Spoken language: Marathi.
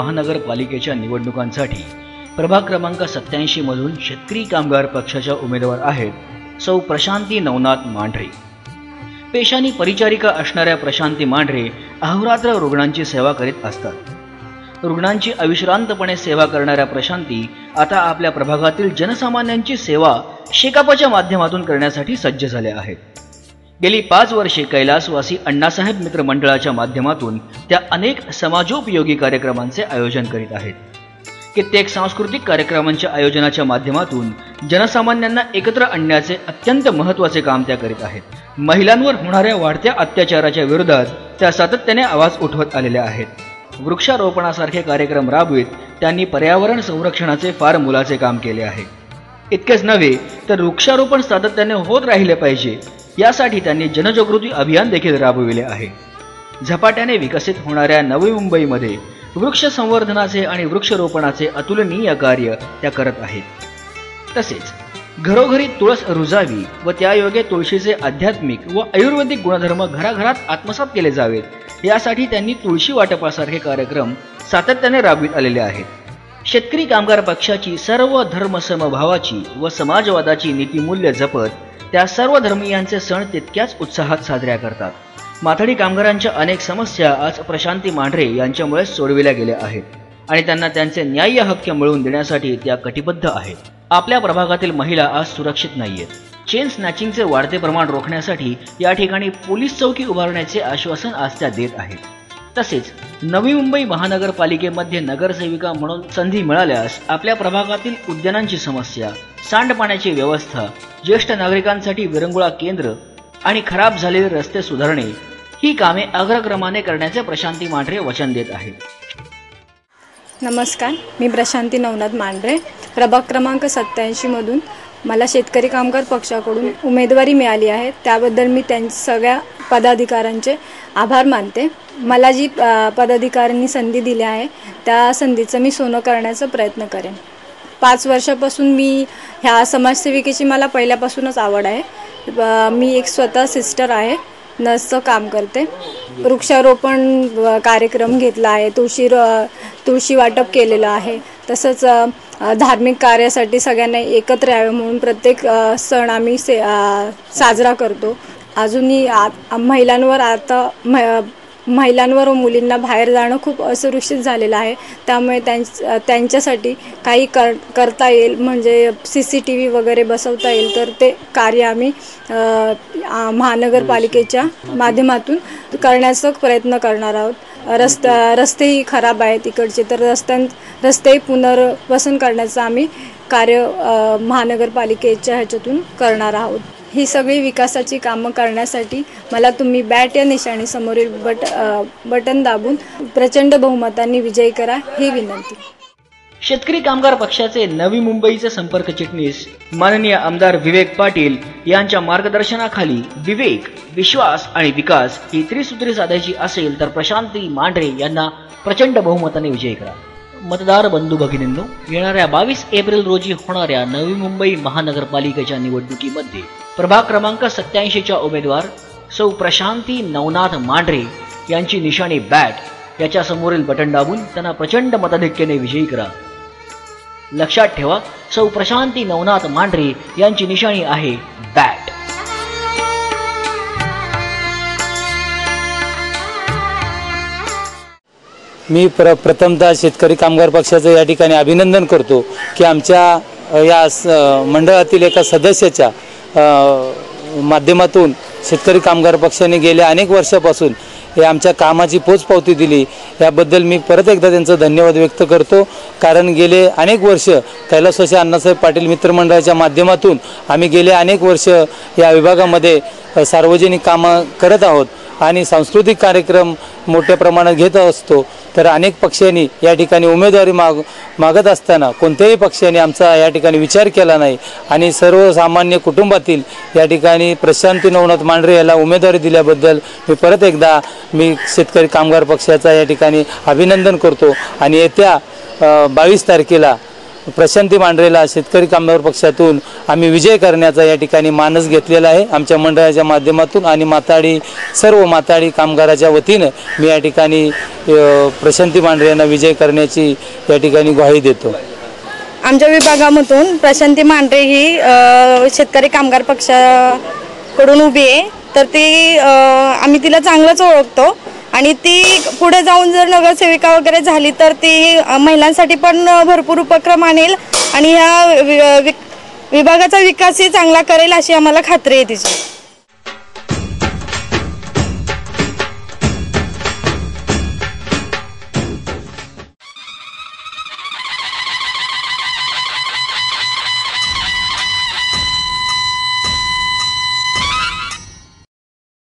महानगरपालिकेच्या निवडणुकांसाठी प्रभाग क्रमांक सत्याऐंशी मधून शेतकरी कामगार पक्षाच्या उमेदवार आहेत सौ प्रशांती नवनाथ मांढरे. पेशानी परिचारिका असणाऱ्या प्रशांती मांढरे अहोरात्र रुग्णांची सेवा करीत असतात. रुग्णांची अविश्रांतपणे सेवा करणाऱ्या प्रशांती आता आपल्या प्रभागातील जनसामान्यांची सेवा शेकापच्या माध्यमातून करण्यासाठी सज्ज झाल्या आहेत. गेली पाच वर्षे कैलासवासी अण्णासाहेब मित्र मंडळाच्या माध्यमातून त्या अनेक समाजोपयोगी कार्यक्रमांचे आयोजन करीत आहेत. कित्येक सांस्कृतिक कार्यक्रमांच्या आयोजनाच्या माध्यमातून जनसामान्यांना एकत्र आणण्याचे अत्यंत महत्त्वाचे काम त्या करीत आहेत. महिलांवर होणाऱ्या वाढत्या अत्याचाराच्या विरोधात त्या सातत्याने आवाज उठवत आलेल्या आहेत. वृक्षारोपणासारखे कार्यक्रम राबवित त्यांनी पर्यावरण संरक्षणाचे फार मोलाचे काम केले आहे. इतकेच नव्हे तर वृक्षारोपण सातत्याने होत राहिले पाहिजे यासाठी त्यांनी जनजागृती अभियान देखील राबविले आहे. झपाट्याने विकसित होणाऱ्या नवी मुंबईमध्ये वृक्ष संवर्धनाचे आणि वृक्षरोपणाचे अतुलनीय कार्य त्या करत आहेत. तसेच घरोघरी तुळस रुजावी व त्यायोगे तुळशीचे आध्यात्मिक व आयुर्वेदिक गुणधर्म घराघरात आत्मसात केले जावेत यासाठी त्यांनी तुळशी वाटपासारखे कार्यक्रम सातत्याने राबवित आलेले आहेत. शेतकरी कामगार पक्षाची सर्व धर्मसमभावाची व समाजवादाची नीतिमूल्य जपत त्या सर्व धर्मीयांचे सण तितक्याच उत्साहात साजऱ्या करतात. माथाडी कामगारांच्या अनेक समस्या आज प्रशांती मांढरे यांच्यामुळे सोडविल्या गेल्या आहेत आणि त्यांना त्यांचे न्याय्य हक्क मिळवून देण्यासाठी त्या कटिबद्ध आहेत. आपल्या प्रभागातील महिला आज सुरक्षित नाहीयेत. चेन स्नॅचिंगचे वाढते प्रमाण रोखण्यासाठी या ठिकाणी पोलीस चौकी उभारण्याचे आश्वासन आज त्या देत आहेत. तसेच नवी मुंबई महानगरपालिकेमध्ये नगरसेविका म्हणून संधी मिळाल्यास आपल्या प्रभागातील उद्यानांची समस्या सांडपाण्याची व्यवस्था ज्येष्ठ नागरिकांसाठी विरंगुळा केंद्र आणि खराब झालेले रस्ते सुधारणे ही कामे अग्रक्रमाने करण्याचे प्रशांती मांढरे वचन देत आहेत. नमस्कार मी प्रशांती नवनाथ मांढरे प्रभाग क्रमांक सत्याऐंशीमधून मला शेतकरी कामगार पक्षाकडून उमेदवारी मिळाली आहे. त्याबद्दल मी त्यांच्या सगळ्या पदाधिकाऱ्यांचे आभार मानते. मला जी पदाधिकाऱ्यांनी संधी दिली आहे त्या संधीचं मी सोनं करण्याचा प्रयत्न करेन. पाच वर्षापासून मी ह्या समाजसेविकेची मला पहिल्यापासूनच आवड आहे. मी एक स्वतः सिस्टर आहे. नर्सचं काम करते. वृक्षारोपण कार्यक्रम घेतला आहे. तुळशी र- तुळशी वाटप केलेलं आहे. तसंच धार्मिक कार्यासाठी सगळ्यांना एकत्र यावे म्हणून प्रत्येक सण आम्ही से साजरा करतो. अजूनही आ महिलांवर आता म महिलांवर व मुलींना बाहेर जाणं खूप असुरक्षित झालेलं आहे. त्यामुळे त्यां त्यांच्यासाठी काही कर करता येईल म्हणजे सी सी टी व्ही वगैरे बसवता येईल तर ते कार्य आम्ही महानगरपालिकेच्या माध्यमातून करण्याचा प्रयत्न करणार आहोत. रस्ता रस्तेही खराब आहेत इकडचे तर रस्त्यां रस्तेही पुनर्वसन करण्याचं आम्ही कार्य महानगरपालिकेच्या ह्याच्यातून करणार आहोत. ही सगळी विकासाची कामं करण्यासाठी मला तुम्ही बॅट या निशाणी समोरील बट बटन दाबून प्रचंड बहुमतांनी विजयी करा ही विनंती. शेतकरी कामगार पक्षाचे नवी मुंबईचे संपर्क चिटणीस माननीय आमदार विवेक पाटील यांच्या मार्गदर्शनाखाली विवेक विश्वास आणि विकास ही त्रिसूत्री साधायची असेल तर प्रशांती मांढरे यांना प्रचंड बहुमताने विजय करा. मतदार बंधू भगिनींनो येणाऱ्या बावीस एप्रिल रोजी होणाऱ्या नवी मुंबई महानगरपालिकेच्या निवडणुकीमध्ये प्रभाग क्रमांक सत्याऐंशीच्या उमेदवार सौ प्रशांती नवनाथ मांढरे यांची निशाणी बॅट याच्या समोरील बटन दाबून त्यांना प्रचंड मताधिक्याने विजयी करा. लक्षात ठेवा सौ प्रशांती नवनाथ मांढरे यांची निशाणी आहे बॅट. मी प्र प्रथमतः शेतकरी कामगार पक्षाचं या ठिकाणी अभिनंदन करतो की आमच्या या स मंडळातील एका सदस्याच्या माध्यमातून शेतकरी कामगार पक्षाने गेल्या अनेक वर्षापासून हे आमच्या कामाची पोचपावती दिली. याबद्दल मी परत एकदा त्यांचं धन्यवाद व्यक्त करतो. कारण गेले अनेक वर्ष कैलासवासी अण्णासाहेब पाटील मित्रमंडळाच्या माध्यमातून आम्ही गेले अनेक वर्ष या विभागामध्ये सार्वजनिक कामं करत आहोत आणि सांस्कृतिक कार्यक्रम मोठ्या प्रमाणात घेत असतो. तर अनेक पक्षांनी या ठिकाणी उमेदवारी माग मागत असताना कोणत्याही पक्षाने आमचा या ठिकाणी विचार केला नाही. आणि सर्वसामान्य कुटुंबातील या ठिकाणी प्रशांती नवनाथ मांढरे याला उमेदवारी दिल्याबद्दल मी परत एकदा मी शेतकरी कामगार पक्षाचा या ठिकाणी अभिनंदन करतो. आणि येत्या बावीस तारखेला प्रशांती मांढरेला शेतकरी कामगार पक्षातून आम्ही विजय करण्याचा या ठिकाणी मानस घेतलेला आहे. आमच्या मंडळाच्या माध्यमातून आणि माताडी सर्व माताडी कामगाराच्या वतीनं मी या ठिकाणी प्रशांती मांढरे यांना विजय करण्याची या ठिकाणी ग्वाही देतो. आमच्या विभागामधून प्रशांती मांढरे ही शेतकरी कामगार पक्षाकडून उभी आहे. तर ती आम्ही तिला चांगलंच ओळखतो. आणि ती पुढे जाऊन जर नगरसेविका वगैरे झाली तर ती महिलांसाठी पण भरपूर उपक्रम आणेल आणि ह्या वि- विभागाचा विकासही चांगला करेल अशी आम्हाला खात्री आहे तिची.